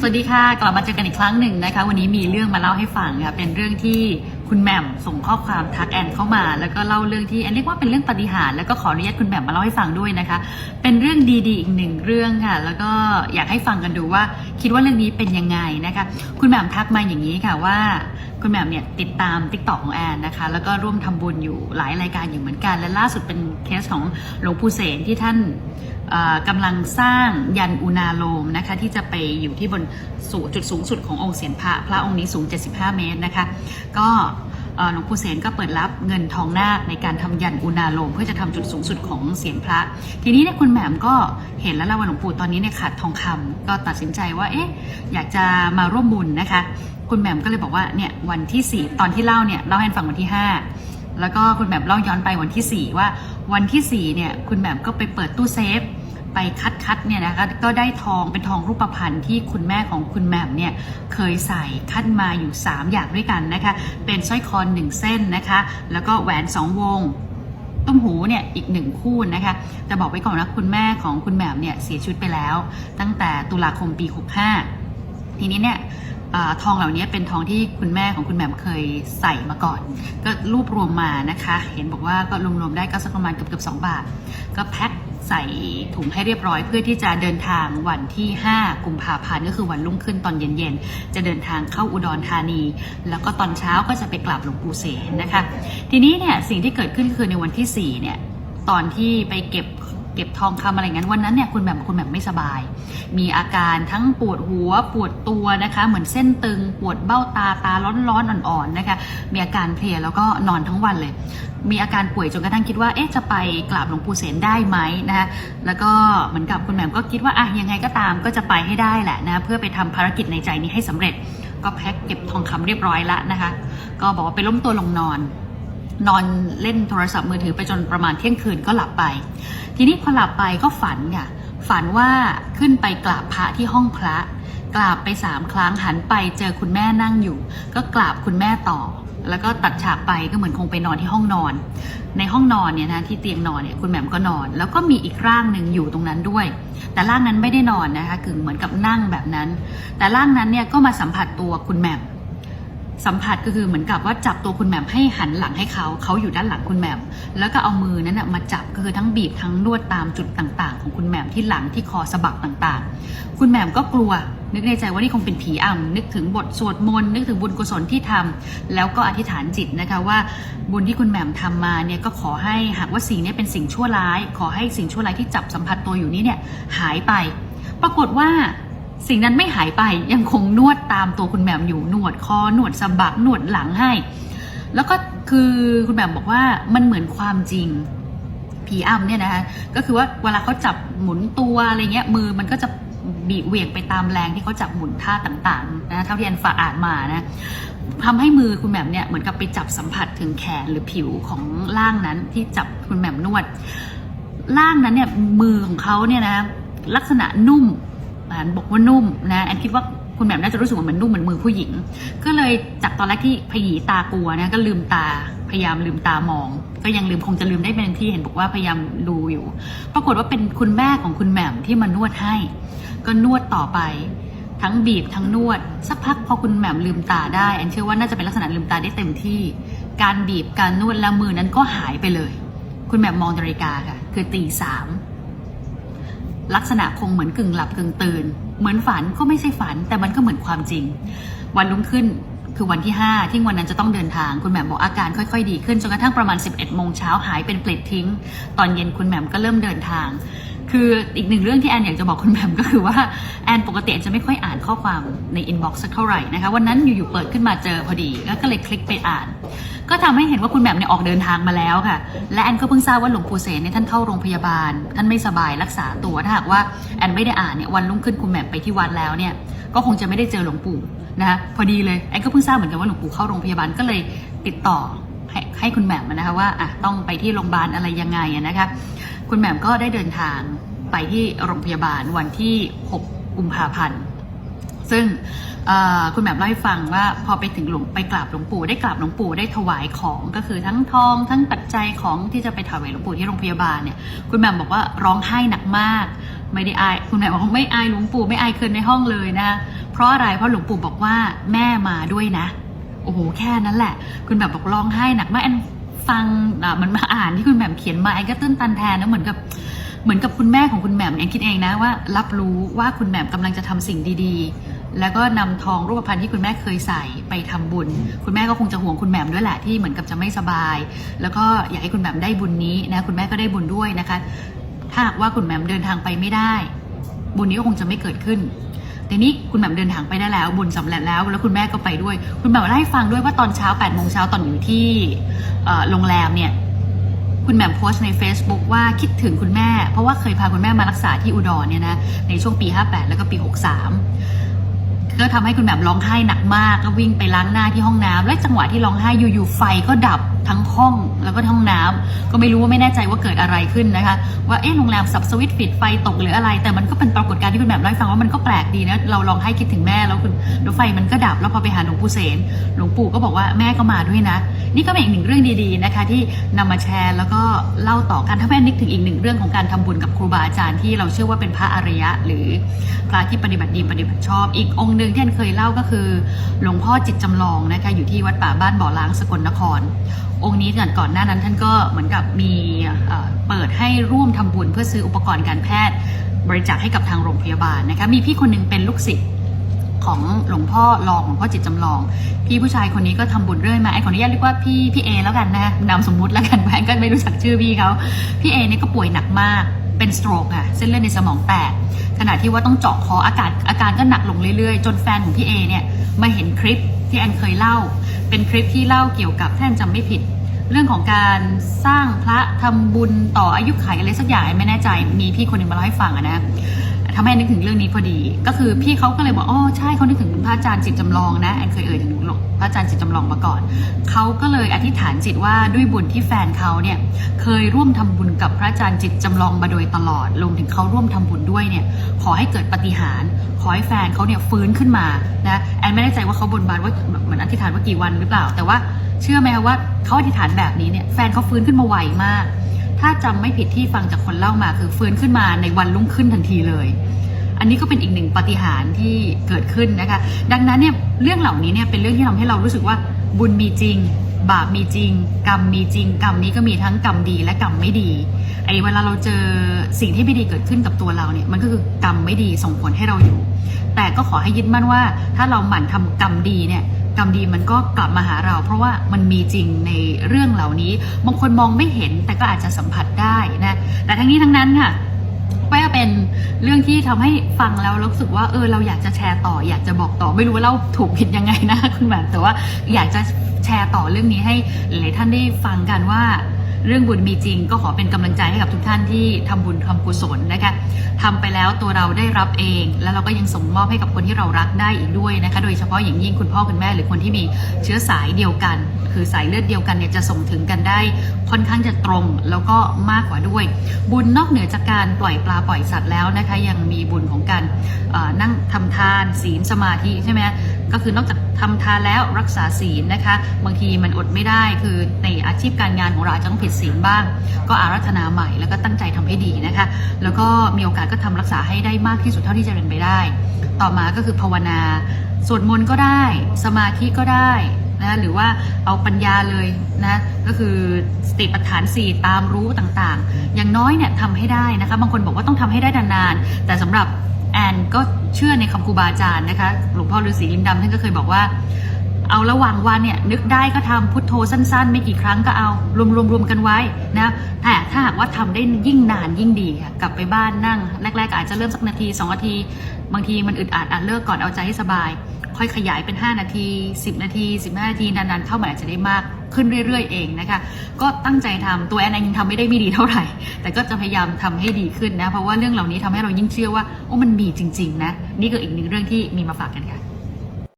สวัสดีค่ะ กลับมาเจอกันอีกครั้งหนึ่งนะคะ วันนี้มีเรื่องมาเล่าให้ฟังค่ะเป็นเรื่องที่คุณแหม่มส่งข้อความทักแอนเข้ามา แล้วก็เล่าเรื่องที่แอนเรียกว่าเป็นเรื่องปฏิหารแล้วก็ขออนุญาตคุณแหม่มมาเล่าให้ฟังด้วยนะคะ เป็นเรื่องดีๆอีกหนึ่งเรื่องค่ะ แล้วก็อยากให้ฟังกันดูว่า คิดว่าเรื่องนี้เป็นยังไงนะคะ คุณแหม่มทักมาอย่างนี้ค่ะว่า คุณแหม่มเนี่ยติดตามติ๊กต็อกของแอนนะคะ แล้วก็ร่วมทำบุญอยู่หลายรายการอยู่เหมือนกัน และล่าสุดเป็นเคสของหลวงปู่เสนที่ท่าน กำลังสร้างยันอุณาโลมนะคะที่จะไปอยู่ที่บนสูงจุดสูงสุดขององค์เสียนพระพระองค์นี้สูง 75 เมตรนะคะ ก็หลวงปู่เสนก็เปิดรับเงินทองนาคในการทำยันอุณาโลมเพื่อจะทำจุดสูงสุดของเสียนพระ ทีนี้เนี่ยคุณแหม่มก็เห็นแล้วล่ะว่าหลวงปู่ตอนนี้เนี่ยขาดทองคำก็ตัดสินใจว่าเอ๊ะอยากจะมาร่วมบุญนะคะ คุณแหม่มก็เลยบอกว่าเนี่ยวันที่ 4 ตอนที่เล่าเนี่ยเล่าให้ฟังวันที่ 5 แล้วก็คุณแหม่มเล่าย้อนไปวันที่ 4 ว่าวันที่4เนี่ยคุณแหม่มก็ไปเปิดตู้เซฟ ไปคัดคัดๆเนี่ยนะคะก็ได้ทองเป็นทองรูปพรรณที่คุณแม่ของคุณแม่เนี่ยเคยใส่คัดมาอยู่ 3 อย่างด้วยกันนะคะ เป็นสร้อยคอหนึ่งเส้นนะคะ แล้วก็แหวน 2 วงต้มหูเนี่ยอีกหนึ่งคู่นะคะแต่บอกไว้ก่อนนะคุณแม่ของคุณแหม่มเนี่ยเสียชีวิตไปแล้ว ตั้งแต่ตุลาคมปี 65 ทีนี้เนี่ยอทองเหล่านี้เป็นทองที่คุณแม่ของคุณแหม่มเคยใส่มาก่อน ก็รวบรวมมานะคะ เห็นบอกว่าก็รวมๆได้ก็สักประมาณเกือบๆ2บาท ก็แพ็ค ใส่ถุงให้เรียบร้อย เพื่อที่จะเดินทางวันที่ 5 กุมภาพันธ์ก็คือวันรุ่งขึ้นตอนเย็นๆ จะเดินทางเข้าอุดรธานี แล้วก็ตอนเช้าก็จะไปกราบหลวงปู่เสนนะคะ ทีนี้เนี่ยสิ่งที่เกิดขึ้นคือในวันที่4เนี่ยตอนที่ไปเก็บ เก็บทองคำอะไรเงี้ยวันนั้นเนี่ยคุณแหม่มคุณแหม่ไม่สบาย มีอาการทั้งปวดหัวปวดตัวนะคะ เหมือนเส้นตึงปวดเบ้าตาตาร้อนๆอ่อนๆนะคะ มีอาการเพลียแล้วก็นอนทั้งวันเลย มีอาการป่วยจนกระทั่งคิดว่าเอ๊ะจะไปกราบหลวงปู่เสนได้ไหมนะคะแล้วก็เหมือนกับคุณแหม่มก็คิดว่าอะยังไงก็ตามก็จะไปให้ได้แหละนะเพื่อไปทำภารกิจในใจนี้ให้สำเร็จ ก็แพ็คเก็บทองคำเรียบร้อยละนะคะ ก็บอกว่าไปล้มตัวลงนอน นอนเล่นโทรศัพท์มือถือไปจนประมาณเที่ยงคืนก็หลับไป ทีนี้พอหลับไปก็ฝันค่ะ ฝันว่าขึ้นไปกราบพระที่ห้องพระ กราบไปสามครั้งหันไปเจอคุณแม่นั่งอยู่ ก็กราบคุณแม่ต่อ แล้วก็ตัดฉากไปก็เหมือนคงไปนอนที่ห้องนอน ในห้องนอนเนี่ยนะที่เตียงนอนเนี่ยคุณแหม่มก็นอน แล้วก็มีอีกร่างหนึ่งอยู่ตรงนั้นด้วย แต่ร่างนั้นไม่ได้นอนนะคะคือเหมือนกับนั่งแบบนั้น แต่ร่างนั้นเนี่ยก็มาสัมผัสตัวคุณแหม่ม สัมผัสก็คือเหมือนกับว่าจับตัวคุณแหม่มให้หันหลังให้เขาเขาอยู่ด้านหลังคุณแหม่มแล้วก็เอามือนั้นนะมาจับก็คือทั้งบีบทั้งนวดตามจุดต่างๆ ของคุณแหม่มที่หลังที่คอสะบักต่างๆ คุณแหม่มก็กลัว นึกในใจว่านี่คงเป็นผีอำนึกถึงบทสวดมนต์นึกถึงบุญกุศลที่ทำแล้วก็อธิษฐานจิตนะคะว่าบุญที่คุณแหม่มทำมาเนี่ยก็ขอให้หากว่าสิ่งนี้เป็นสิ่งชั่วร้าย ขอให้สิ่งชั่วร้ายที่จับสัมผัสตัวอยู่นี้เนี่ยหายไป ปรากฏว่า สิ่งนั้นไม่หายไปยังคงนวดตามตัวคุณแหม่มอยู่นวดคอนวดสะบักนวดหลังให้ แล้วก็คือคุณแหม่มบอกว่ามันเหมือนความจริงผีอำเนี่ยนะคะก็คือว่าเวลาเขาจับหมุนตัวอะไรเงี้ยมือมันก็จะบีบเหวี่ยงไปตามแรงที่เขาจับหมุนท่าต่างๆนะเท่าที่อันฝากอ่านมานะทำให้มือคุณแหม่มเนี่ยเหมือนกับไปจับสัมผัสถึงแขนหรือผิวของร่างนั้นที่จับคุณแหม่มนวดร่างนั้นเนี่ยมือของเขาเนี่ยนะลักษณะนุ่ม อ่านบอกว่านุ่มนะแอนคิดว่าคุณแหม่มน่าจะรู้สึกว่ามันนุ่มเหมือนมือผู้หญิง ก็เลยจากตอนแรกที่พยีตากลัวนะก็ลืมตาพยายามลืมตามอง ก็ยังลืมคงจะลืมได้เป็นที่เห็นบอกว่าพยายามดูอยู่ ปรากฏว่าเป็นคุณแม่ของคุณแหม่มที่มานวดให้ ก็นวดต่อไปทั้งบีบทั้งนวด สักพักพอคุณแหม่มลืมตาได้แอนเชื่อว่าน่าจะเป็นลักษณะลืมตาได้เต็มที่ การบีบการนวดและมือนั้นก็หายไปเลย คุณแหม่มมองนาฬิกาค่ะ คือตีสาม ลักษณะคงเหมือนกึ่งหลับกึ่งตื่น เหมือนฝันก็ไม่ใช่ฝัน แต่มันก็เหมือนความจริง วันรุ่งขึ้นคือวันที่ 5 ที่วันนั้นจะต้องเดินทางคุณแหม่มบอกอาการค่อยๆ ดีขึ้นจนกระทั่งประมาณ 11 โมงเช้าหายเป็นเปลิดทิ้ง ตอนเย็นคุณแหม่มก็เริ่มเดินทาง คืออีกหนึ่งเรื่องที่แอนอยากจะบอกคุณแหม่มก็คือว่าแอนปกติจะไม่ค่อยอ่านข้อความในอินบ็อกซ์สักเท่าไหร่นะคะวันนั้นอยู่ๆเปิดขึ้นมาเจอพอดีแล้วก็เลยคลิกไปอ่าน ก็ทำให้เห็นว่าคุณแหม่มเนี่ยออกเดินทางมาแล้วค่ะ และแอนก็เพิ่งทราบว่าหลวงปู่เสนเนี่ยท่านเข้าโรงพยาบาล ท่านไม่สบายรักษาตัวถ้าหากว่าแอนไม่ได้อ่านเนี่ยวันรุ่งขึ้นคุณแหม่มไปที่วัดแล้วเนี่ยก็คงจะไม่ได้เจอหลวงปู่นะคะพอดีเลยแอนก็เพิ่งทราบเหมือนกันว่าหลวงปู่เข้าโรงพยาบาลก็เลยติดต่อให้ให้คุณแหม่มนะคะว่าอะต้องไปที่โรงพยาบาลอะไรยังไงนะคะคุณแหม่มก็ได้เดินทางไปที่โรงพยาบาลวันที่ 6 กุมภาพันธ์ ซึ่งคุณแหม่เล่าให้ฟังว่าพอไปถึงหลวงไปกราบหลวงปู่ได้กราบหลวงปู่ได้ถวายของก็คือทั้งทอง ทั้งปัจจัยของที่จะไปถวายหลวงปู่ที่โรงพยาบาลเนี่ยคุณแหม่บอกว่าร้องไห้หนักมาก ไม่ได้อายคุณแหม่บอกไม่อายหลวงปู่ไม่อายเคินในห้องเลยนะ เพราะอะไรเพราะหลวงปู่บอกว่าแม่มาด้วยนะ โอ้โหแค่นั้นแหละ คุณแบบบอกร้องไห้หนักมากแอนฟังมันมาอ่านที่คุณแหม่เขียนมาแอนก็ตื้นตันแทนนะเหมือนกับ เหมือนกับคุณแม่ของคุณแหม่มแอนคิดเองนะว่า รับรู้ว่าคุณแหม่มกำลังจะทำสิ่งดีๆ แล้วก็นำทองรูปพรรณที่คุณแม่เคยใส่ไปทำบุญ คุณแม่ก็คงจะห่วงคุณแหม่มด้วยแหละที่เหมือนกับจะไม่สบาย แล้วก็อยากให้คุณแหม่มได้บุญนี้นะคุณแม่ก็ได้บุญด้วยนะคะ ถ้าหากว่าคุณแหม่มเดินทางไปไม่ได้ บุญนี้ก็คงจะไม่เกิดขึ้นแต่นี้คุณแหม่มเดินทางไปได้แล้ว บุญสำเร็จแล้ว แล้วคุณแม่ก็ไปด้วย คุณแหม่มเล่าให้ฟังด้วยว่าตอนเช้า8โมงเช้าตอนอยู่ที่โรงแรมเนี่ย คุณแหม่มโพสต์ใน Facebook ว่าคิดถึงคุณแม่ เพราะว่าเคยพาคุณแม่มารักษาที่อุดรเนี่ยนะในช่วงปี 58 แล้วก็ปี 63 ก็ทำให้คุณแหม่มร้องไห้หนักมากก็วิ่งไปล้างหน้าที่ห้องน้ำและจังหวะที่ร้องไห้อยู่ๆไฟก็ดับทั้งห้องแล้วก็ทั้งห้องน้ำก็ไม่รู้ว่าไม่แน่ใจว่าเกิดอะไรขึ้นนะคะ ว่าเอ๊ะโรงแรมสับสวิตปิดไฟตกหรืออะไร แต่มันก็เป็นปรากฏการณ์ที่คุณแหม่เล่าให้ฟังว่ามันก็แปลกดีนะเราลองให้คิดถึงแม่แล้วคุณแล้วไฟมันก็ดับแล้วพอไปหาหลวงปู่เสนหลวงปู่ก็บอกว่าแม่ก็มาด้วยนะ นี่ก็เป็นอีกหนึ่งเรื่องดีๆนะคะ ที่นำมาแชร์แล้วก็เล่าต่อกันถ้าแม่นึกถึงอีกหนึ่งเรื่องของการทำบุญกับครูบาอาจารย์ที่เราเชื่อว่าเป็นพระอริยะ หรือพระที่ปฏิบัติดีปฏิบัติชอบ อีกองค์หนึ่งที่เคยเล่าก็คือ หลวงพ่อจิตจำลองนะคะอยู่ที่วัดป่าบ้านบ่อล้างสกลนครองค์นี้ก่อนก่อนหน้านั้นท่านก็เหมือนกับมีเปิดให้ร่วมทำบุญเพื่อซื้ออุปกรณ์การแพทย์ บริจาคให้กับทางโรงพยาบาลนะคะมีพี่คนหนึงเป็นลูกศิษย์ของหลวงพ่อรองหลวงพ่อจิตจำลอง พี่ผู้ชายคนนี้ก็ทำบุญเรื่อยมาไอ้ขออนุญาตเรียกว่าพี่พี่เอแล้วกันนะนามสมมุติแล้วกันแพนก็ไม่รู้จักชื่อพี่เขาพี่เอเนี่ยก็ป่วยหนักมากเป็นสโตรกค่ะเส้นเลือดในสมองแตกขณะที่ว่าต้องเจาะคออากาศอาการก็หนักลงเรื่อยๆ จนแฟนของพี่เอเนี่ยมาเห็นคลิปที่แอนเคยเล่า เป็นคลิปที่เล่าเกี่ยวกับถ้านจำไม่ผิด เรื่องของการสร้างพระทำบุญต่ออายุขัยอะไรสักอย่างไม่แน่ใจมีพี่คนหนึ่งมาเล่าให้ฟังนะทำให้นึกถึงเรื่องนี้พอดี ก็คือพี่เขาก็เลยบอกอ๋อใช่เขานึกถึงพระอาจารย์จิตจำลองนะแอนเคยเอ่ยถึงพระอาจารย์จิตจำลองมาก่อนเขาก็เลยอธิษฐานจิตว่าด้วยบุญที่แฟนเขาเนี่ยเคยร่วมทำบุญกับพระอาจารย์จิตจำลองมาโดยตลอดรวมถึงเขาร่วมทำบุญด้วยเนี่ยขอให้เกิดปฏิหาร ขอให้แฟนเขาเนี่ยฟื้นขึ้นมานะแอนไม่แน่ใจว่าเขาบนบานว่าเหมือนอธิษฐานว่ากี่วันหรือเปล่า แต่ว่าเชื่อไหมคะว่าเขาอธิษฐานแบบนี้เนี่ยแฟนเขาฟื้นขึ้นมาไวมาก ถ้าจำไม่ผิดที่ฟังจากคนเล่ามาคือฟื้นขึ้นมาในวันรุ่งขึ้นทันทีเลย อันนี้ก็เป็นอีกหนึ่งปฏิหารที่เกิดขึ้นนะคะ ดังนั้นเนี่ยเรื่องเหล่านี้เนี่ยเป็นเรื่องที่ทำให้เรารู้สึกว่าบุญมีจริง บาปมีจริง กรรมมีจริง กรรมนี้ก็มีทั้งกรรมดีและกรรมไม่ดี ไอ้เวลาเราเจอสิ่งที่ไม่ดีเกิดขึ้นกับตัวเราเนี่ยมันก็คือกรรมไม่ดีส่งผลให้เราอยู่ แต่ก็ขอให้ยึดมั่นว่า ถ้าเราหมั่นทำกรรมดีเนี่ยกรรมดีมันก็กลับมาหาเรา เพราะว่ามันมีจริงในเรื่องเหล่านี้บางคนมองไม่เห็นแต่ก็อาจจะสัมผัสได้นะแต่ทั้งนี้ทั้งนั้นค่ะไม่ว่าเป็นเรื่องที่ทำให้ฟังแล้วรู้สึกว่าเออเราอยากจะแชร์ต่อ อยากจะบอกต่อไม่รู้ว่าเราถูกผิดยังไงนะคุณแบบแต่ว่าอยากจะแชร์ต่อเรื่องนี้ให้หลายท่านได้ฟังกันว่า เรื่องบุญมีจริง ก็ขอเป็นกำลังใจให้กับทุกท่านที่ทำบุญทำกุศลนะคะทำไปแล้วตัวเราได้รับเอง แล้วเราก็ยังส่งมอบให้กับคนที่เรารักได้อีกด้วยนะคะโดยเฉพาะอย่างยิ่งคุณพ่อคุณแม่หรือคนที่มีเชื้อสายเดียวกัน คือสายเลือดเดียวกันเนี่ยจะส่งถึงกันได้ค่อนข้างจะตรงแล้วก็มากกว่าด้วย บุญนอกเหนือจากการปล่อยปลาปล่อยสัตว์แล้วนะคะยังมีบุญของการนั่งทำทานศีลสมาธิใช่ไหมก็คือนอกจากทำทานแล้วรักษาศีลนะคะ บางทีมันอดไม่ได้คือในอาชีพการงานของเราอาจจะต้องผิดศีลบ้าง ก็อารัธนาใหม่แล้วก็ตั้งใจทำให้ดีนะคะ แล้วก็มีโอกาสก็ทำรักษาให้ได้มากที่สุดเท่าที่จะเป็นไปได้ ต่อมาก็คือภาวนาสวดมนต์ก็ได้ สมาธิก็ได้นะหรือว่าเอาปัญญาเลยนะก็คือสติปัฏฐานสี่ตามรู้ต่างๆ อย่างน้อยเนี่ยทำให้ได้นะคะ บางคนบอกว่าต้องทำให้ได้นานๆแต่สำหรับ แอนก็เชื่อในคำครูบาอาจารย์นะคะ หลวงพ่อฤาษีลิมดำท่านก็เคยบอกว่า เอาระหว่างวันเนี่ยนึกได้ก็ทำพุทโธสั้นๆ ไม่กี่ครั้งก็เอารวมๆกันไว้นะแต่ถ้าหากว่าทำได้ยิ่งนานยิ่งดีค่ะกลับไปบ้านนั่งแรกๆอาจจะเริ่มสักนาที2นาที บางทีมันอึดอัดอาจเลิกก่อนเอาใจให้สบาย ค่อยขยายเป็น 5 นาที 10 นาที 15 นาทีนานๆเข้ามันอาจจะได้มากขึ้นเรื่อย ๆ เองนะคะ ก็ตั้งใจทำตัวแอนเองยังทำไม่ได้ไม่ดีเท่าไหร่ แต่ก็จะพยายามทำให้ดีขึ้นนะ เพราะว่าเรื่องเหล่านี้ทำให้เรายิ่งเชื่อว่าโอ้มันมีจริง ๆ นะ นี่ก็อีกหนึ่งเรื่องที่มีมาฝากกันค่ะ